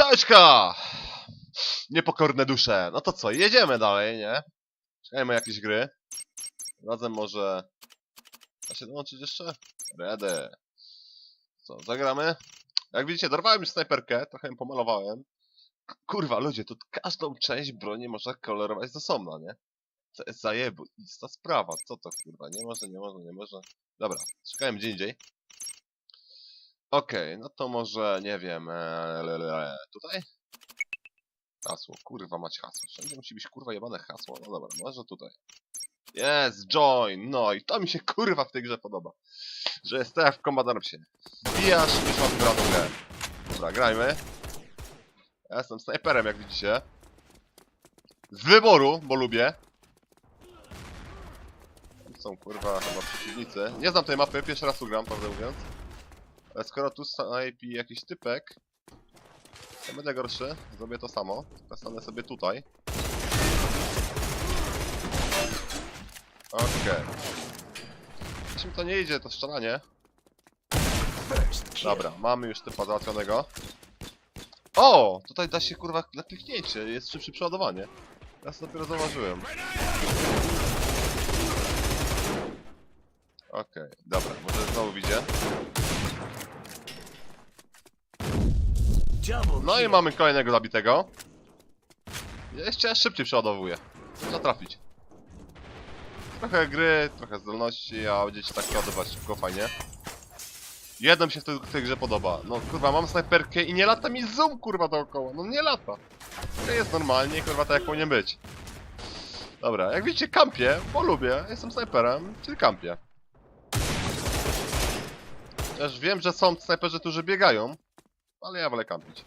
Czaszka! Niepokorne dusze. No to co, jedziemy dalej, nie? Czekajmy jakieś gry. Razem może... Da się dołączyć jeszcze? Ready. Co, zagramy? Jak widzicie, dorwałem już snajperkę, trochę ją pomalowałem. Kurwa, ludzie, tu każdą część broni można kolorować z osobna, nie? To jest zajebista sprawa. Co to kurwa? Nie może, nie może, nie może. Dobra, szukałem gdzie indziej. Okej, no to może, nie wiem, e, le, le, tutaj? Hasło, kurwa mać hasło. Wszędzie musi być kurwa jebane hasło. No dobra, może tutaj. Jest, join! No i to mi się kurwa w tej grze podoba. Że jest jak w Commandersie. Wbijasz i mam wybraną grę. Dobra, grajmy. Ja jestem snajperem, jak widzicie. Z wyboru, bo lubię. Są kurwa chyba przeciwnicy. Nie znam tej mapy, pierwszy raz ugram, prawdę mówiąc. Ale skoro tu snajpi jakiś typek, to będę gorszy. Zrobię to samo. Tylko stanę sobie tutaj. Okej. Jeśli mi to nie idzie, to strzelanie. Dobra, mamy już typa załatwionego. O! Tutaj da się kurwa na kliknięcie, jest szybsze przeładowanie. Ja to dopiero zauważyłem. Okej, dobra, może znowu widzę. Double No i mamy kolejnego zabitego. Jeszcze szybciej przeładowuję. Można trafić. Trochę gry, trochę zdolności, a będziecie tak przeładować szybko, fajnie. Jedno mi się w tej, w tej grze podoba. No kurwa, mam snajperkę i nie lata mi zoom kurwa dookoła. No nie lata. To jest normalnie, kurwa, tak jak powinien być. Dobra, jak widzicie, kampię, bo lubię. Jestem snajperem, czyli kampię. Też wiem, że są snajperzy, którzy biegają, ale ja wolę kampić.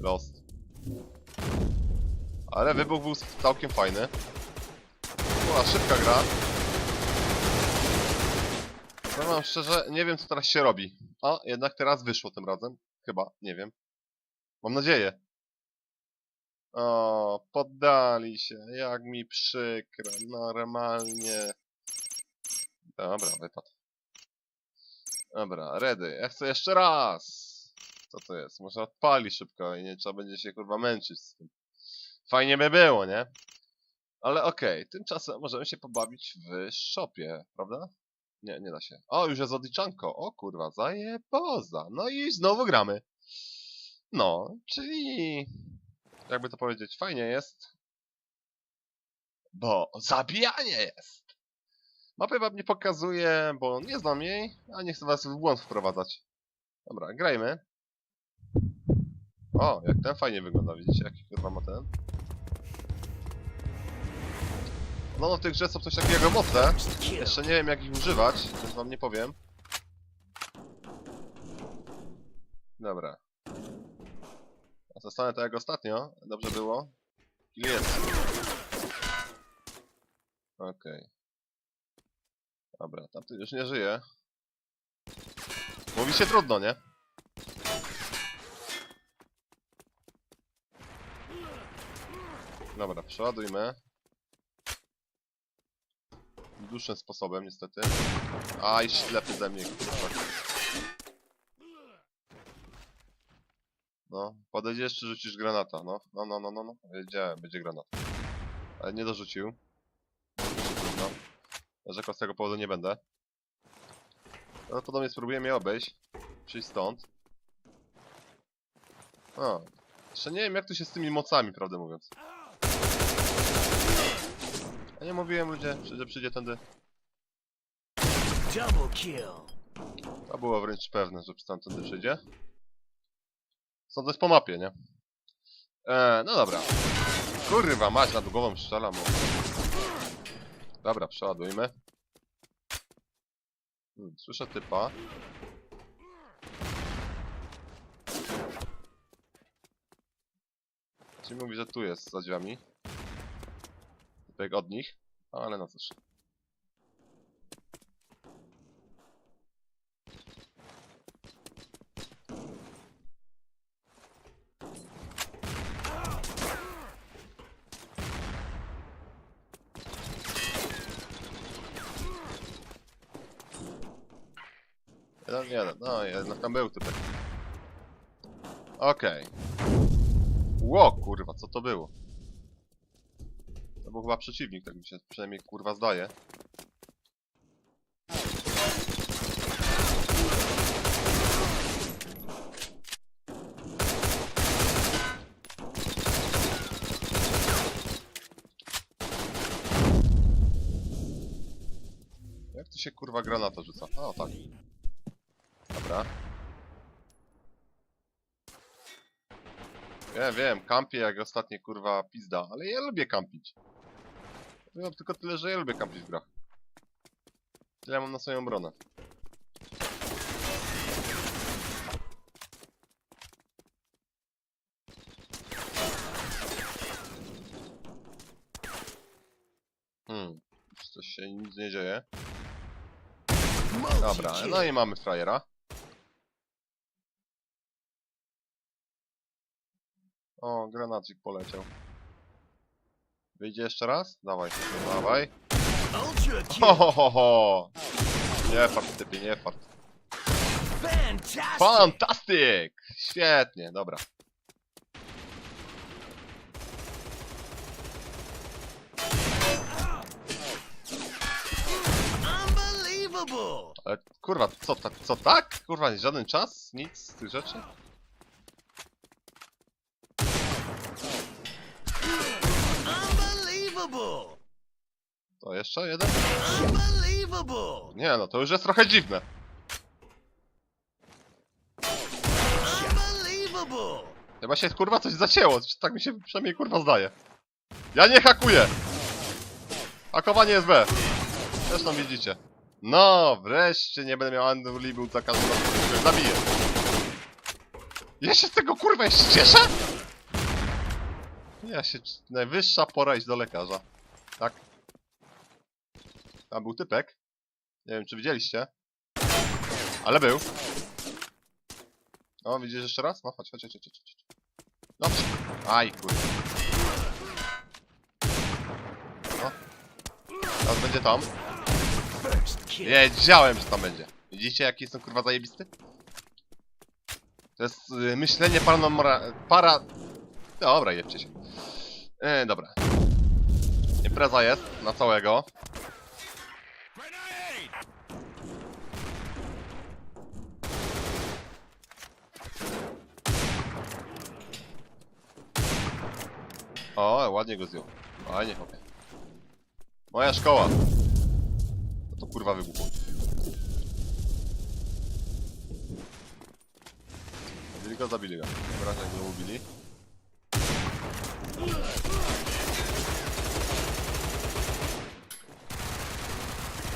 Lost. Ale wybuch był całkiem fajny. Była szybka gra. Powiem wam szczerze, nie wiem co teraz się robi. A, jednak teraz wyszło tym razem. Chyba, nie wiem. Mam nadzieję. O, poddali się. Jak mi przykro. Normalnie. Dobra, wypadł. Dobra, ready. Ja chcę jeszcze raz. Co to jest? Może odpali szybko i nie trzeba będzie się kurwa męczyć z tym. Fajnie by było, nie? Ale okej, tymczasem możemy się pobawić w shopie, prawda? Nie, nie da się. O, już jest odliczanko. O kurwa, zajeboza. No i znowu gramy. No, czyli... Jakby to powiedzieć, fajnie jest. Bo zabijanie jest. Mapy wam nie pokazuję, bo nie znam jej, a nie chcę was w błąd wprowadzać. Dobra, grajmy. O, jak ten fajnie wygląda, widzicie jaki kurwa ma ten? No, w tej grze są coś takiego kill. Jeszcze nie wiem jak ich używać, więc wam nie powiem. Dobra. Zostanę to jak ostatnio. Dobrze było. Jest. Okej. Dobra, tamty już nie żyje. Mówi się trudno, nie? Dobra, przeładujmy. Dłuższym sposobem, niestety. Aj, ślepy ze mnie, kurwa. No, podejdziesz czy rzucisz granata, no. No, no, no, no, no. Wiedziałem, będzie granat. Ale nie dorzucił. No. Rzekła z tego powodu nie będę. Prawdopodobnie spróbujemy je obejść. Przyjść stąd. O. Jeszcze nie wiem jak to się z tymi mocami, prawdę mówiąc. Ja nie mówiłem ludzie, że przyjdzie tędy. Double kill. To było wręcz pewne, że stamtąd przyjdzie. Sądzę po mapie, nie? Eee, no dobra. Kurwa, mać nad głową strzelam. bo- Dobra, przeładujmy. Hmm, słyszę typa. Czyli mówi, że tu jest za drzwiami. Typek od nich. Ale no cóż. Jeden. No, jednak tam był typek. Okej. Ło, kurwa, co to było? To był chyba przeciwnik, tak mi się przynajmniej kurwa zdaje. Jak to się kurwa granata rzuca? O, tak. Dobra. Ja wiem, kampię jak ostatnie kurwa pizda, ale ja lubię kampić. Mam tylko tyle, że ja lubię kampić w grach. Tyle mam na swoją obronę. Hmm, coś się nic nie dzieje. Dobra, no i mamy frajera. O, granacik poleciał. Wyjdzie jeszcze raz? Dawaj, dawaj. Ho, ho, ho, ho. Nie fart, typie, nie fart. Fantastic. Fantastyk! Świetnie, dobra. Ale kurwa, co, tak, co tak? Kurwa, żaden czas? Nic z tych rzeczy? Unbelievable. To jeszcze jeden? Unbelievable. Nie no, to już jest trochę dziwne. Unbelievable. Chyba się kurwa coś zacięło, tak mi się przynajmniej kurwa zdaje. Ja nie hakuję! Hakowanie jest B. Zresztą widzicie. No, wreszcie nie będę miał Unbelievable za każdym razem, który zabiję. Ja się z tego kurwa jeszcze cieszę? Ja się... Najwyższa pora iść do lekarza. Tak. Tam był typek. Nie wiem, czy widzieliście. Ale był. O, widzisz jeszcze raz? No, chodź, chodź, chodź, chodź, chodź. Dobrze. Aj, kurde. No. Teraz będzie tam. Wiedziałem, że tam będzie. Widzicie, jaki jestem kurwa zajebisty? To jest y, myślenie paranormora... para... Dobra, jedźcie się. E, dobra. Impreza jest na całego. O, ładnie go zdjął. Fajnie, chłopie. Moja szkoła. No to kurwa wybuchło. Zabili go, zabili go. Dobra, go ubili.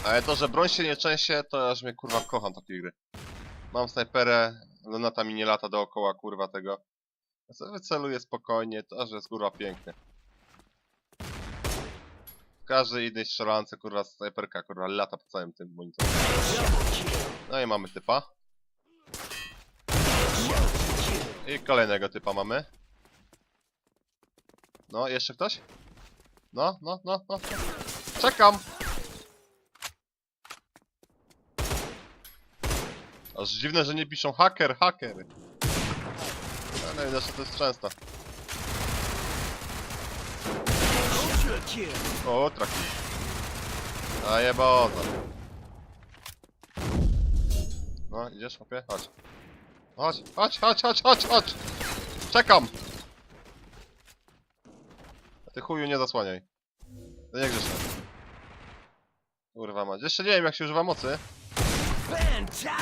Ale to, że broń się nie trzęsie, to aż mnie kurwa kocham takie gry. Mam snajperę, Lenata mi nie lata dookoła kurwa tego. Ja sobie wyceluję spokojnie, to aż jest kurwa piękne. W każdej innej strzelance kurwa snajperka kurwa lata po całym tym monitorze. No i mamy typa. I kolejnego typa mamy. No, jeszcze ktoś? No, no, no, no. Czekam! Aż dziwne, że nie piszą haker, haker. Ale inaczej to jest często. O, traki. A jeboza. No, idziesz, chłopie? Chodź. Chodź, chodź, chodź, chodź, chodź, chodź! Czekam! Ty chuju nie zasłaniaj. To nie grzeszne. Kurwa mać. Jeszcze nie wiem jak się używa mocy.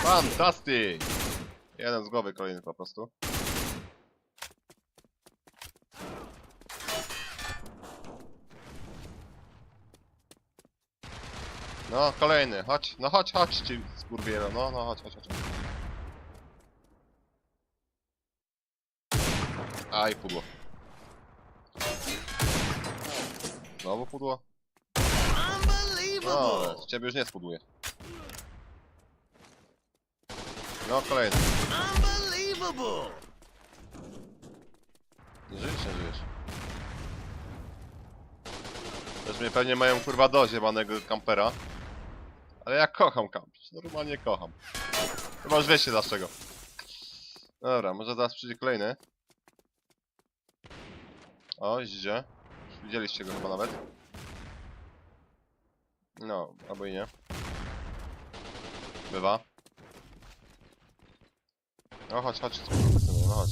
Fantastic! Jeden z głowy kolejny po prostu. No, kolejny, chodź, no chodź, chodź ci skurwielo, no, no chodź, chodź, chodź. Aj, pudło. Znowu pudło? No, z ciebie już nie spuduje. No, kolejny. Unbelievable. Nie żyjesz, nie żyjesz. Też mnie pewnie mają kurwa dozie banego kampera. Ale ja kocham kampić, normalnie kocham. Chyba już wiecie dlaczego. Dobra, może zaraz przyjdzie kolejny. O, idzie. Widzieliście go chyba nawet. No, albo i nie. Bywa. No chodź, chodź, no chodź.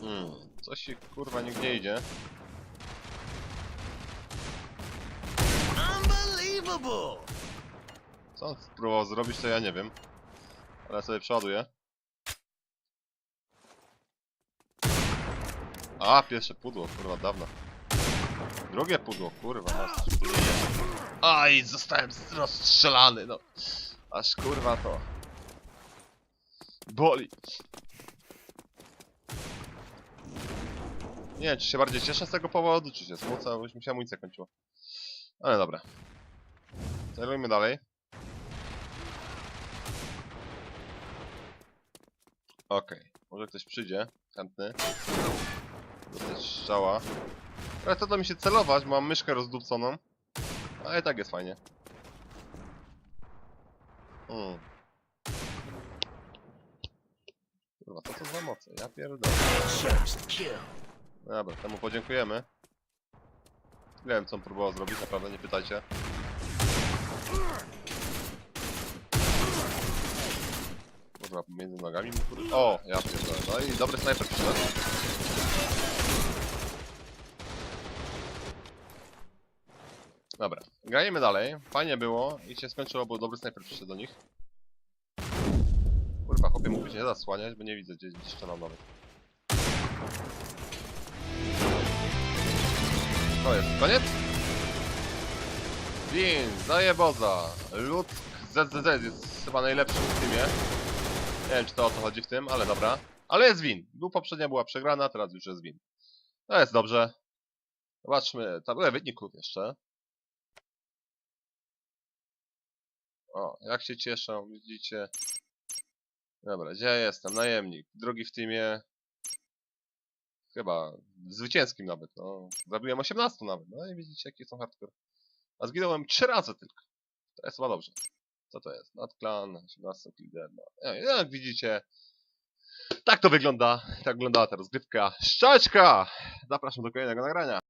Hmm, coś się kurwa nigdzie idzie. Unbelievable! Co on spróbował zrobić, to ja nie wiem. Ale sobie przeładuję. A, pierwsze pudło, kurwa, dawno. Drugie pudło, kurwa, masz. Aj, zostałem rozstrzelany, no. Aż kurwa to. Boli. Nie wiem, czy się bardziej cieszę z tego powodu, czy się smucę, bo już mi się amunicja kończyła. Ale dobra. Celujmy dalej. Okej, może ktoś przyjdzie, chętny. Dostać strzała. Ale to da mi się celować, mam myszkę rozdupconą. Ale i tak jest fajnie. Hmm. Kurwa, to co za moce? Ja pierdolę. Dobra, temu podziękujemy. Nie wiem co on próbował zrobić, naprawdę nie pytajcie. Kurwa, między nogami mu kurwa. O, ja pierdolę. No i dobry snajper przyszedł. Dobra, grajmy dalej. Fajnie było i się skończyło, bo dobry snajper przyszedł do nich. Kurwa, chłopie mógłby się nie zasłaniać, bo nie widzę gdzie gdzie strzelam nawet. To jest koniec? Win, zajeboza. Ludzk ZZZ jest chyba najlepszy w teamie. Nie wiem czy to o co chodzi w tym, ale dobra. Ale jest win. Był poprzednia była przegrana, teraz już jest win. To jest dobrze. Zobaczmy tabelę wyników jeszcze. O, jak się cieszą, widzicie. Dobra, gdzie ja jestem? Najemnik. Drugi w teamie. Chyba zwycięskim nawet, no. Zabiłem 18 nawet, no i widzicie jakie są hardcore. A zginąłem 3 razy tylko. To jest chyba dobrze. Co to jest? Nadklan, 18 lider, no. Ja- Jak widzicie, tak to wygląda. Tak wyglądała ta rozgrywka. Szczaczka! Zapraszam do kolejnego nagrania.